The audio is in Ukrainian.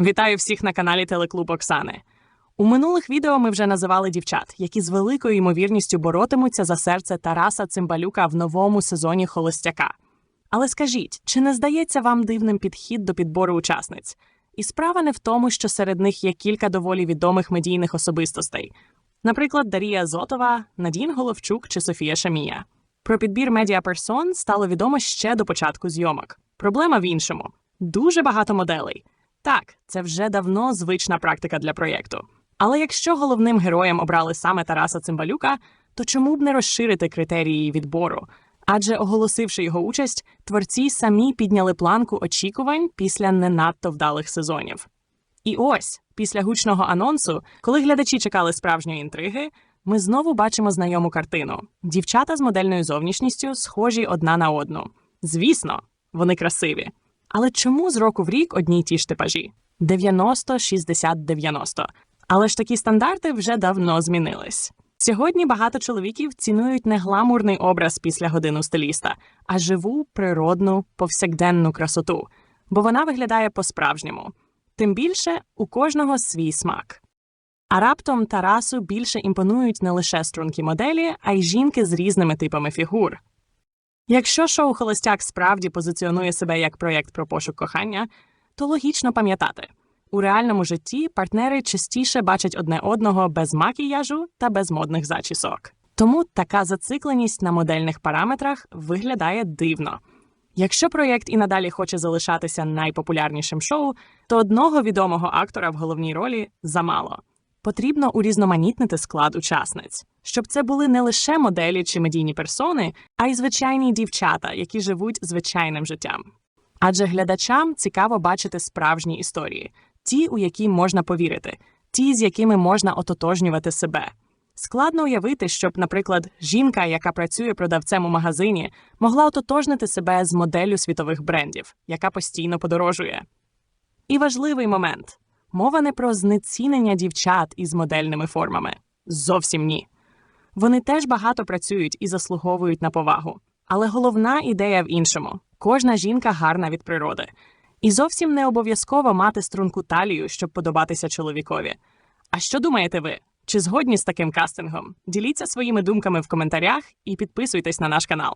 Вітаю всіх на каналі Телеклуб Оксани. У минулих відео ми вже називали дівчат, які з великою ймовірністю боротимуться за серце Тараса Цимбалюка в новому сезоні Холостяка. Але скажіть, чи не здається вам дивним підхід до підбору учасниць? І справа не в тому, що серед них є кілька доволі відомих медійних особистостей, наприклад, Дарія Зотова, Надін Головчук чи Софія Шамія. Про підбір медіаперсон стало відомо ще до початку зйомок. Проблема в іншому: дуже багато моделей. Так, це вже давно звична практика для проєкту. Але якщо головним героєм обрали саме Тараса Цимбалюка, то чому б не розширити критерії відбору? Адже оголосивши його участь, творці самі підняли планку очікувань після не надто вдалих сезонів. І ось, після гучного анонсу, коли глядачі чекали справжньої інтриги, ми знову бачимо знайому картину: дівчата з модельною зовнішністю схожі одна на одну. Звісно, вони красиві. Але чому з року в рік одні й ті ж типажі? 90, 60, 90. Але ж такі стандарти вже давно змінились. Сьогодні багато чоловіків цінують не гламурний образ після годину стиліста, а живу, природну, повсякденну красоту, бо вона виглядає по-справжньому. Тим більше у кожного свій смак. А раптом Тарасу більше імпонують не лише стрункі моделі, а й жінки з різними типами фігур. Якщо шоу Холостяк справді позиціонує себе як проєкт про пошук кохання, то логічно пам'ятати у реальному житті партнери частіше бачать одне одного без макіяжу та без модних зачісок. Тому така зацикленість на модельних параметрах виглядає дивно. Якщо проєкт і надалі хоче залишатися найпопулярнішим шоу, то одного відомого актора в головній ролі замало. Потрібно урізноманітнити склад учасниць, щоб це були не лише моделі чи медійні персони, а й звичайні дівчата, які живуть звичайним життям. Адже глядачам цікаво бачити справжні історії, ті, у які можна повірити, ті, з якими можна ототожнювати себе. Складно уявити, щоб, наприклад, жінка, яка працює продавцем у магазині, могла ототожнити себе з моделлю світових брендів, яка постійно подорожує. І важливий момент мова не про знецінення дівчат із модельними формами. Зовсім ні. Вони теж багато працюють і заслуговують на повагу. Але головна ідея в іншому: кожна жінка гарна від природи. І зовсім не обов'язково мати струнку талію, щоб подобатися чоловікові. А що думаєте ви? Чи згодні з таким кастингом? Діліться своїми думками в коментарях і підписуйтесь на наш канал.